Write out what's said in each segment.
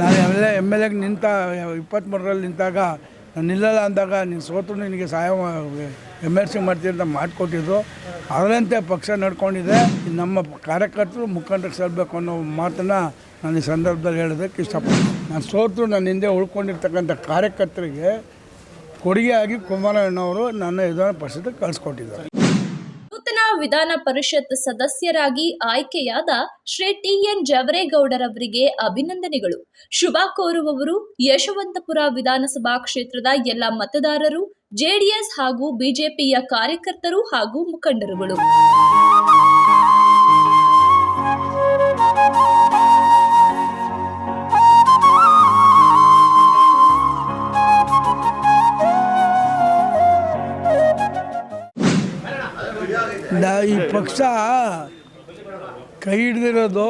ನಾನು M M L ಎಗೆ ನಿಂತ ಇಪ್ಪತ್ತ್ಮೂರರಲ್ಲಿ ನಿಂತಾಗ ನಾನು ನಿಲ್ಲಲ್ಲ ಅಂದಾಗ ನೀನು ಸೋತು ನಿನಗೆ ಸಹಾಯ ಎಂ ಎಲ್ ಸಿ ಮಾಡ್ತೀನಿ ಅಂತ ಮಾಡಿಕೊಟ್ಟಿದ್ರು. ಅದರಂತೆ ಪಕ್ಷ ನಡ್ಕೊಂಡಿದೆ. ನಮ್ಮ ಕಾರ್ಯಕರ್ತರು ಮುಖಂಡರಿಗೆ ಸಲ್ಲಬೇಕು ಅನ್ನೋ ಮಾತನ್ನು ನಾನು ಈ ಸಂದರ್ಭದಲ್ಲಿ ಹೇಳೋದಕ್ಕೆ ಇಷ್ಟಪಡ್ತೀನಿ. ನಾನು ಸೋತು ನನ್ನ ಹಿಂದೆ ಉಳ್ಕೊಂಡಿರ್ತಕ್ಕಂಥ ಕಾರ್ಯಕರ್ತರಿಗೆ ಕೊಡುಗೆಯಾಗಿ ಕುಮಾರಣ್ಣವರು ನನ್ನ ವಿಧಾನ ಪರಿಷತ್ತಿಗೆ ಕಳಿಸ್ಕೊಟ್ಟಿದ್ದಾರೆ. ವಿಧಾನ ಪರಿಷತ್ ಸದಸ್ಯರಾಗಿ ಆಯ್ಕೆಯಾದ ಶ್ರೀ ಟಿ ಎನ್ ಜವರೇಗೌಡರವರಿಗೆ ಅಭಿನಂದನೆಗಳು. ಶುಭ ಕೋರುವವರು ಯಶವಂತಪುರ ವಿಧಾನಸಭಾ ಕ್ಷೇತ್ರದ ಎಲ್ಲ ಮತದಾರರು ಜೆಡಿಎಸ್ ಹಾಗೂ ಬಿಜೆಪಿಯ ಕಾರ್ಯಕರ್ತರು ಹಾಗೂ ಮುಖಂಡರುಗಳು. ಈ ಪಕ್ಷ ಕೈ ಹಿಡ್ದಿರೋದು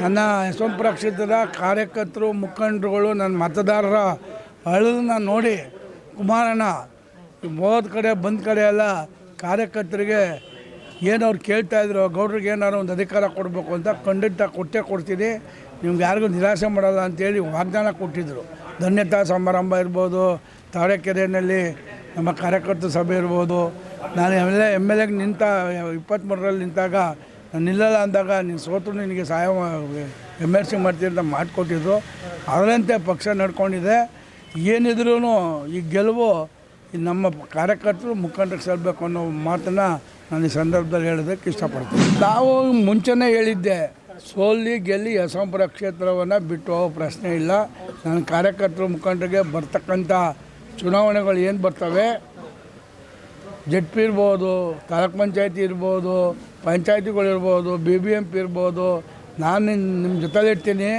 ನನ್ನ ಯಶವಂತಪುರ ಕ್ಷೇತ್ರದ ಕಾರ್ಯಕರ್ತರು, ಮುಖಂಡರುಗಳು, ನನ್ನ ಮತದಾರರ ಅಳದನ್ನ ನೋಡಿ ಕುಮಾರಣ್ಣ ಹೋದ ಕಡೆ ಬಂದ ಕಡೆ ಎಲ್ಲ ಕಾರ್ಯಕರ್ತರಿಗೆ ಏನು ಅವ್ರು ಕೇಳ್ತಾ ಇದ್ರು, ಗೌಡ್ರಿಗೆ ಏನಾದ್ರು ಒಂದು ಅಧಿಕಾರ ಕೊಡಬೇಕು ಅಂತ ಖಂಡಿತ ಕೊಟ್ಟೆ ಕೊಡ್ತೀನಿ. ನಿಮ್ಗೆ ಯಾರಿಗೂ ನಿರಾಸೆ ಮಾಡಲ್ಲ ಅಂತೇಳಿ ವಾಗ್ದಾನ ಕೊಟ್ಟಿದ್ದರು ಧನ್ಯತಾ ಸಮಾರಂಭ ಇರ್ಬೋದು ತಾಳೆಕೆರೆಯಲ್ಲಿ ನಮ್ಮ ಕಾರ್ಯಕರ್ತ ಸಭೆ ಇರ್ಬೋದು ನಾನು M L A, M L ಎಗೆ ನಿಂತ ಇಪ್ಪತ್ತ್ಮೂರರಲ್ಲಿ ನಿಂತಾಗ ನಾನು ನಿಲ್ಲಲ್ಲ ಅಂದಾಗ ನೀನು ಸೋತು ನಿನಗೆ ಸಹಾಯ ಎಂ ಎಲ್ ಸಿ ಮಾಡ್ತೀನಿ ಅಂತ ಮಾಡಿಕೊಟ್ಟಿದ್ದು ಅದರಂತೆ ಪಕ್ಷ ನಡ್ಕೊಂಡಿದೆ. ಏನಿದ್ರೂ ಈ ಗೆಲುವು ನಮ್ಮ ಕಾರ್ಯಕರ್ತರು ಮುಖಂಡಕ್ಕೆ ಸಲ್ಲಬೇಕು ಅನ್ನೋ ಮಾತನ್ನು ನಾನು ಈ ಸಂದರ್ಭದಲ್ಲಿ ಹೇಳೋದಕ್ಕೆ ಇಷ್ಟಪಡ್ತೀನಿ. ನಾವು ಮುಂಚೆನೇ ಹೇಳಿದ್ದೆ, ಸೋಲಿ ಗೆಲ್ಲಿ ಯಶವಂಪುರ ಕ್ಷೇತ್ರವನ್ನು ಬಿಟ್ಟು ಹೋಗೋ ಪ್ರಶ್ನೆ ಇಲ್ಲ. ನನ್ನ ಕಾರ್ಯಕರ್ತರು ಮುಖಂಡರಿಗೆ ಬರ್ತಕ್ಕಂಥ ಚುನಾವಣೆಗಳು ಏನು ಬರ್ತವೆ? ಜೆಡ್ ಪಿ ಇರ್ಬೋದು, ತಾಲೂಕ್ ಪಂಚಾಯತಿ ಇರ್ಬೋದು ಪಂಚಾಯತಿಗಳಿರ್ಬೋದು ಬಿ ಬಿ ಎಂ ಪಿ ಇರ್ಬೋದು, ನಾನು ನಿನ್ನ ನಿಮ್ಮ ಜೊತೆಲಿರ್ತೀನಿ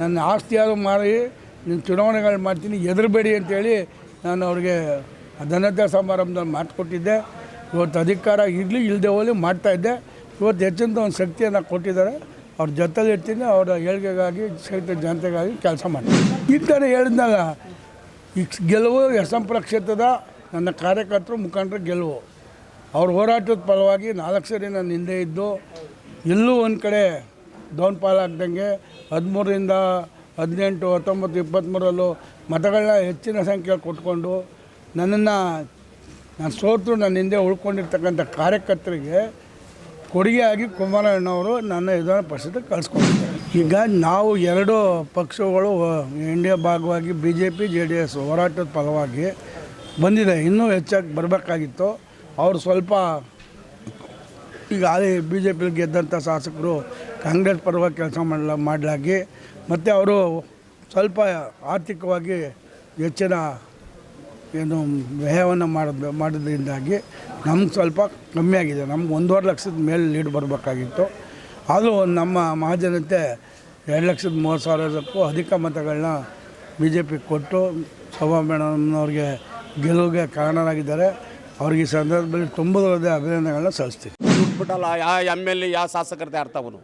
ನನ್ನ ಆಸ್ತಿ ಯಾರು ಮಾರಿ ನಿಮ್ಮ ಚುನಾವಣೆಗಳು ಮಾಡ್ತೀನಿ, ಹೆದರಬೇಡಿ ಅಂತೇಳಿ ನಾನು ಅವ್ರಿಗೆ ಧನತೆ ಸಮಾರಂಭದಲ್ಲಿ ಮಾತು ಕೊಟ್ಟಿದ್ದೆ. ಇವತ್ತು ಅಧಿಕಾರ ಇರಲಿ ಇಲ್ಲದೆ ಹೋಗಲಿ ಮಾಡ್ತಾಯಿದ್ದೆ ಇವತ್ತು ಹೆಚ್ಚಿನ ಒಂದು ಶಕ್ತಿಯನ್ನು ಕೊಟ್ಟಿದ್ದಾರೆ. ಅವ್ರ ಜೊತೆಲಿ ಇರ್ತೀನಿ, ಅವರ ಏಳಿಗೆಗಾಗಿ ಕ್ಷೇತ್ರ ಜನತೆಗಾಗಿ ಕೆಲಸ ಮಾಡ್ತೀನಿ. ಈ ಥರ ಹೇಳಿದ್ನಲ್ಲ, ಈ ಗೆಲುವು ಯಶಂಪುರ ಕ್ಷೇತ್ರದ ನನ್ನ ಕಾರ್ಯಕರ್ತರು ಮುಖಂಡರು ಗೆಲುವು. ಅವ್ರ ಹೋರಾಟದ ಫಲವಾಗಿ ನಾಲ್ಕು ಸರಿ ನಾನು ಹಿಂದೆ ಇದ್ದು ಎಲ್ಲೂ ಒಂದು ಕಡೆ ಡೌನ್ ಪಾಲ್ ಆಗ್ದಂಗೆ ಹದಿಮೂರರಿಂದ ಹದಿನೆಂಟು, ಹತ್ತೊಂಬತ್ತು ಇಪ್ಪತ್ತ್ಮೂರಲ್ಲೂ ಮತಗಳನ್ನ ಹೆಚ್ಚಿನ ಸಂಖ್ಯೆಯಲ್ಲಿ ಕೊಟ್ಕೊಂಡು ನನ್ನನ್ನು ನಾನು ಸೋತು ನನ್ನ ಹಿಂದೆ ಉಳ್ಕೊಂಡಿರ್ತಕ್ಕಂಥ ಕಾರ್ಯಕರ್ತರಿಗೆ ಕೊಡುಗೆಯಾಗಿ ಕುಮಾರಣ್ಣವರು ನನ್ನ ವಿಧಾನ ಪರಿಷತ್ತಿಗೆ ಕಳಿಸ್ಕೊಂಡಿದ್ದಾರೆ. ಈಗ ನಾವು ಎರಡು ಪಕ್ಷಗಳು ಇಂಡಿಯಾ ಭಾಗವಾಗಿ B J P J D S ಹೋರಾಟದ ಫಲವಾಗಿ ಬಂದಿದೆ. ಇನ್ನೂ ಹೆಚ್ಚಾಗಿ ಬರಬೇಕಾಗಿತ್ತು. ಅವರು ಸ್ವಲ್ಪ ಈಗ ಅಲ್ಲಿ ಬಿ ಜೆ ಪಿಲಿ ಗೆದ್ದಂಥ ಶಾಸಕರು ಕಾಂಗ್ರೆಸ್ ಪರವಾಗಿ ಕೆಲಸ ಮಾಡಲ, ಮಾಡಲಾಗಿ, ಮತ್ತು ಅವರು ಸ್ವಲ್ಪ ಆರ್ಥಿಕವಾಗಿ ಹೆಚ್ಚಿನ ಏನು ವ್ಯಯವನ್ನು ಮಾಡೋದು, ಮಾಡೋದ್ರಿಂದಾಗಿ ನಮ್ಗೆ ಸ್ವಲ್ಪ ಕಮ್ಮಿ ಆಗಿದೆ. ನಮ್ಗೆ ಒಂದೂವರೆ ಲಕ್ಷದ ಮೇಲೆ ಲೀಡ್ ಬರಬೇಕಾಗಿತ್ತು. ಆದರೂ ನಮ್ಮ ಮಹಾಜನತೆ ಎರಡು ಲಕ್ಷದ ಮೂವತ್ತು ಸಾವಿರಕ್ಕೂ ಅಧಿಕ ಮತಗಳನ್ನ ಬಿ ಜೆ ಪಿ ಕೊಟ್ಟು ಶೋಭಾ ಮೇಡಮ್ನವ್ರಿಗೆ ಗೆಲುವಿಗೆ ಕಾರಣರಾಗಿದ್ದಾರೆ. ಅವ್ರಿಗೆ ಈ ಸಂದರ್ಭದಲ್ಲಿ ತುಂಬದಲ್ಲದೆ ಅಭಿನಂದನೆಗಳನ್ನ ಸಲ್ಲಿಸ್ತೀನಿ. ಬಿಟ್ಬಿಟ್ಟಲ್ಲ ಯಾವ ಎಂ ಎಲ್ ಎ ಯಾವ ಶಾಸಕರತೆ ಅರ್ಥವನು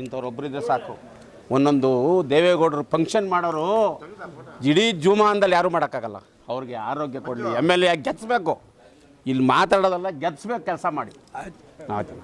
ಇಂಥವ್ರೊಬ್ಬರಿದ್ರೆ ಸಾಕು. ಒಂದೊಂದು ದೇವೇಗೌಡರು ಫಂಕ್ಷನ್ ಮಾಡೋರು ಇಡೀ ಜೂಮಾನದಲ್ಲಿ ಯಾರೂ ಮಾಡೋಕ್ಕಾಗಲ್ಲ. ಅವ್ರಿಗೆ ಆರೋಗ್ಯ ಕೊಡಲಿ ಎಂ ಎಲ್ ಎ ಗೆಲ್ಲಿಸ್ಬೇಕು ಇಲ್ಲಿ ಮಾತಾಡೋದಲ್ಲ ಗೆಲ್ಲಿಸ್ಬೇಕು ಕೆಲಸ ಮಾಡಿ. ಆಯ್ತು.